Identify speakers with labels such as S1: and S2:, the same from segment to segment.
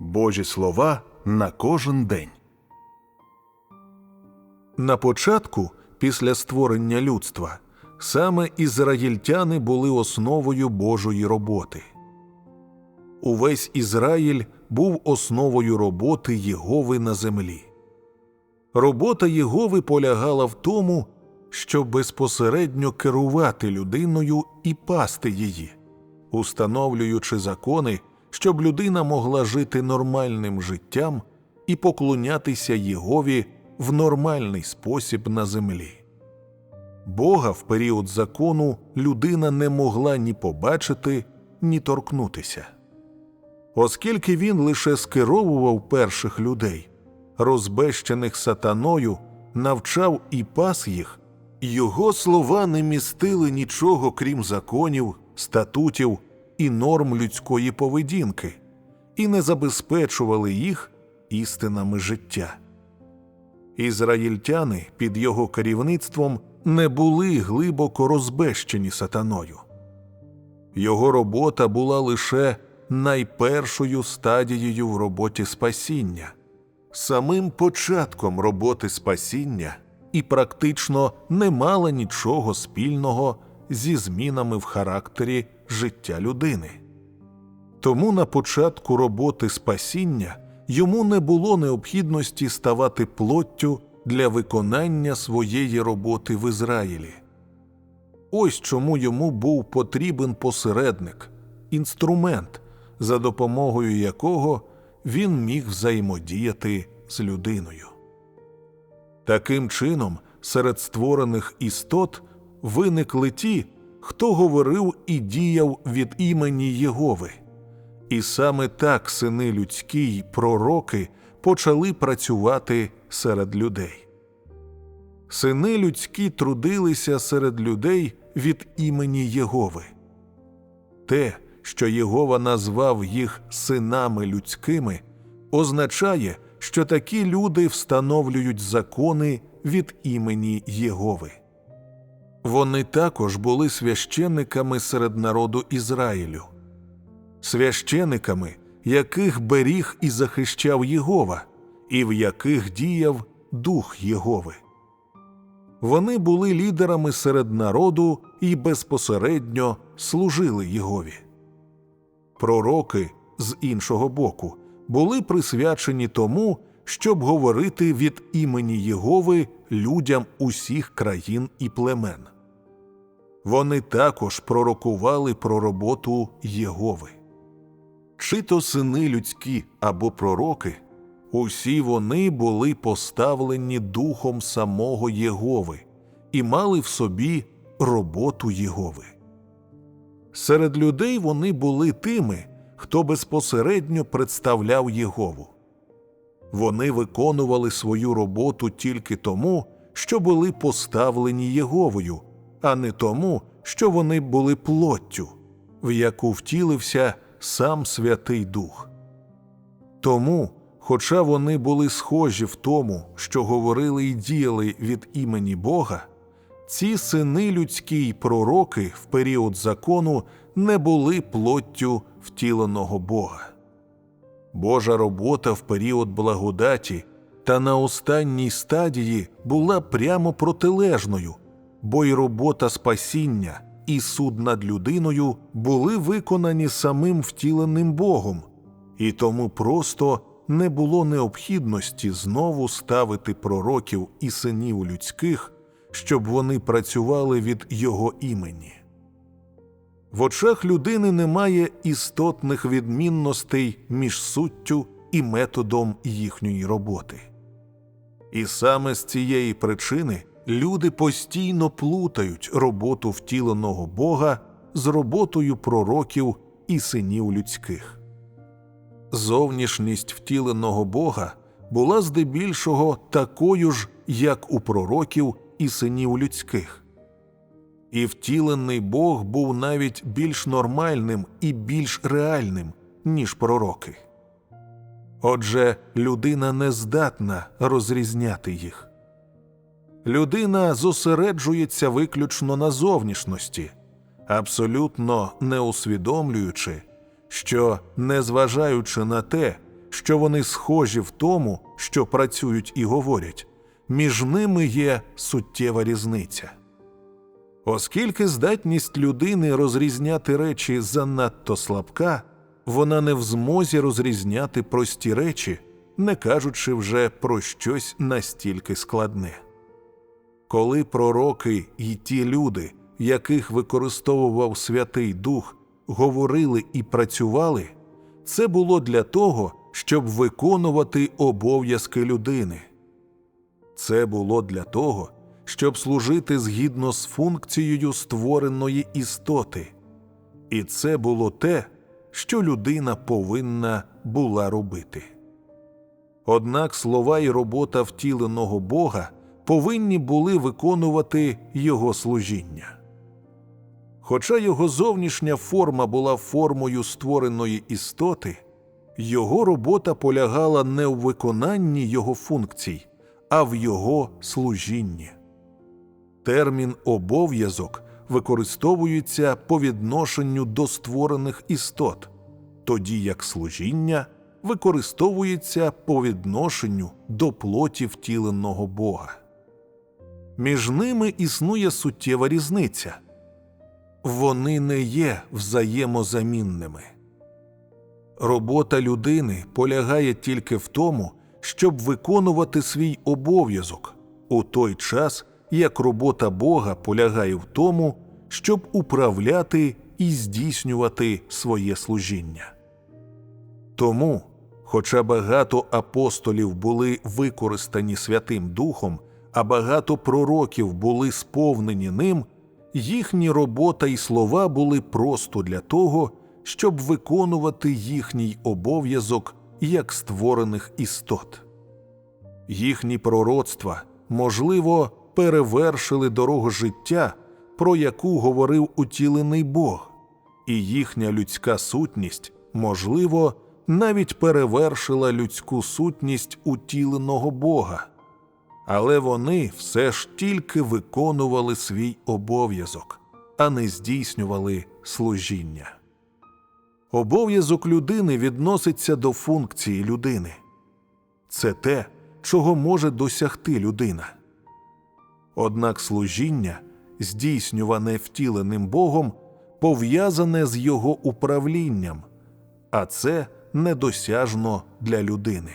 S1: Божі слова на кожен день.
S2: На початку, після створення людства, саме ізраїльтяни були основою Божої роботи. Увесь Ізраїль був основою роботи Єгови на землі. Робота Єгови полягала в тому, щоб безпосередньо керувати людиною і пасти її, установлюючи закони, щоб людина могла жити нормальним життям і поклонятися Єгові в нормальний спосіб на землі. Бога в період закону людина не могла ні побачити, ні торкнутися. Оскільки він лише скеровував перших людей, розбещених сатаною, навчав і пас їх, його слова не містили нічого крім законів, статутів і норм людської поведінки, і не забезпечували їх істинами життя. Ізраїльтяни під його керівництвом не були глибоко розбещені сатаною. Його робота була лише найпершою стадією в роботі спасіння, самим початком роботи спасіння і практично не мала нічого спільного зі змінами в характері життя людини. Тому на початку роботи спасіння йому не було необхідності ставати плоттю для виконання своєї роботи в Ізраїлі. Ось чому йому був потрібен посередник, інструмент, за допомогою якого він міг взаємодіяти з людиною. Таким чином, серед створених істот виникли ті, хто говорив і діяв від імені Єгови. І саме так сини людські й пророки почали працювати серед людей. Сини людські трудилися серед людей від імені Єгови. Те, що Єгова назвав їх синами людськими, означає, що такі люди встановлюють закони від імені Єгови. Вони також були священниками серед народу Ізраїлю, священиками, яких беріг і захищав Єгова, і в яких діяв дух Єгови. Вони були лідерами серед народу і безпосередньо служили Єгові. Пророки з іншого боку були присвячені тому, щоб говорити від імені Єгови людям усіх країн і племен. Вони також пророкували про роботу Єгови. Чи то сини людські або пророки, усі вони були поставлені духом самого Єгови і мали в собі роботу Єгови. Серед людей вони були тими, хто безпосередньо представляв Єгову. Вони виконували свою роботу тільки тому, що були поставлені Єговою, а не тому, що вони були плоттю, в яку втілився сам Святий Дух. Тому, хоча вони були схожі в тому, що говорили і діяли від імені Бога, ці сини людські й пророки в період закону не були плоттю втіленого Бога. Божа робота в період благодаті та на останній стадії була прямо протилежною, бо й робота спасіння і суд над людиною були виконані самим втіленим Богом, і тому просто не було необхідності знову ставити пророків і синів людських, щоб вони працювали від Його імені. В очах людини немає істотних відмінностей між суттю і методом їхньої роботи. І саме з цієї причини люди постійно плутають роботу втіленого Бога з роботою пророків і синів людських. Зовнішність втіленого Бога була здебільшого такою ж, як у пророків і синів людських. І втілений Бог був навіть більш нормальним і більш реальним, ніж пророки. Отже, людина не здатна розрізняти їх. Людина зосереджується виключно на зовнішності, абсолютно не усвідомлюючи, що, незважаючи на те, що вони схожі в тому, що працюють і говорять, між ними є суттєва різниця. Оскільки здатність людини розрізняти речі занадто слабка, вона не в змозі розрізняти прості речі, не кажучи вже про щось настільки складне. Коли пророки і ті люди, яких використовував Святий Дух, говорили і працювали, це було для того, щоб виконувати обов'язки людини. Це було для того, щоб служити згідно з функцією створеної істоти. І це було те, що людина повинна була робити. Однак слова і робота втіленого Бога повинні були виконувати Його служіння. Хоча його зовнішня форма була формою створеної істоти, його робота полягала не в виконанні його функцій, а в його служінні. Термін обов'язок використовується по відношенню до створених істот, тоді як служіння використовується по відношенню до плоті втіленого Бога. Між ними існує суттєва різниця вони не є взаємозамінними. Робота людини полягає тільки в тому, щоб виконувати свій обов'язок, у той час як робота Бога полягає в тому, щоб управляти і здійснювати своє служіння. Тому, хоча багато апостолів були використані Святим Духом, а багато пророків були сповнені ним, їхні робота і слова були просто для того, щоб виконувати їхній обов'язок як створених істот. Їхні пророцтва, можливо, перевершили дорогу життя, про яку говорив утілений Бог, і їхня людська сутність, можливо, навіть перевершила людську сутність утіленого Бога. Але вони все ж тільки виконували свій обов'язок, а не здійснювали служіння. Обов'язок людини відноситься до функції людини. Це те, чого може досягти людина. Однак служіння, здійснюване втіленим Богом, пов'язане з його управлінням, а це недосяжно для людини.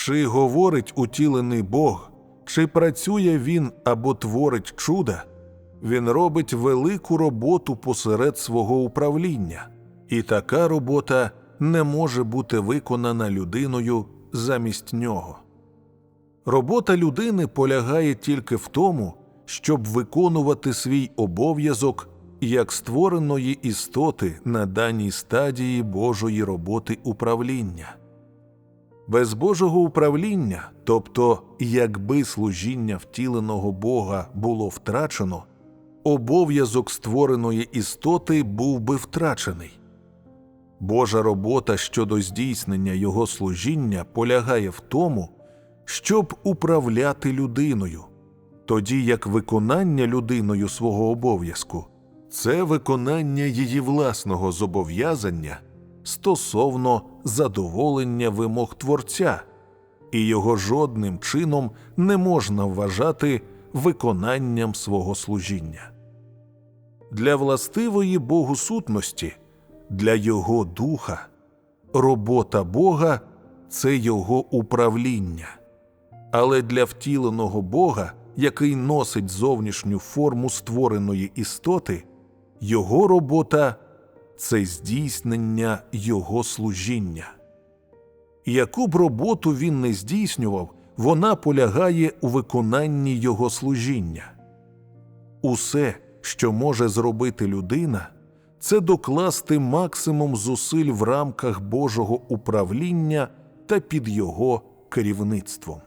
S2: Чи говорить утілений Бог, чи працює він або творить чуда, він робить велику роботу посеред свого управління, і така робота не може бути виконана людиною замість нього. Робота людини полягає тільки в тому, щоб виконувати свій обов'язок як створеної істоти на даній стадії Божої роботи управління. Без Божого управління, тобто якби служіння втіленого Бога було втрачено, обов'язок створеної істоти був би втрачений. Божа робота щодо здійснення його служіння полягає в тому, щоб управляти людиною, тоді як виконання людиною свого обов'язку це виконання її власного зобов'язання стосовно задоволення вимог Творця, і його жодним чином не можна вважати виконанням свого служіння. Для властивої Богу сутності, для Його духа, робота Бога це Його управління, але для втіленого Бога, який носить зовнішню форму створеної істоти, Його робота це здійснення Його служіння. Яку б роботу він не здійснював, вона полягає у виконанні Його служіння. Усе, що може зробити людина, це докласти максимум зусиль в рамках Божого управління та під його керівництвом.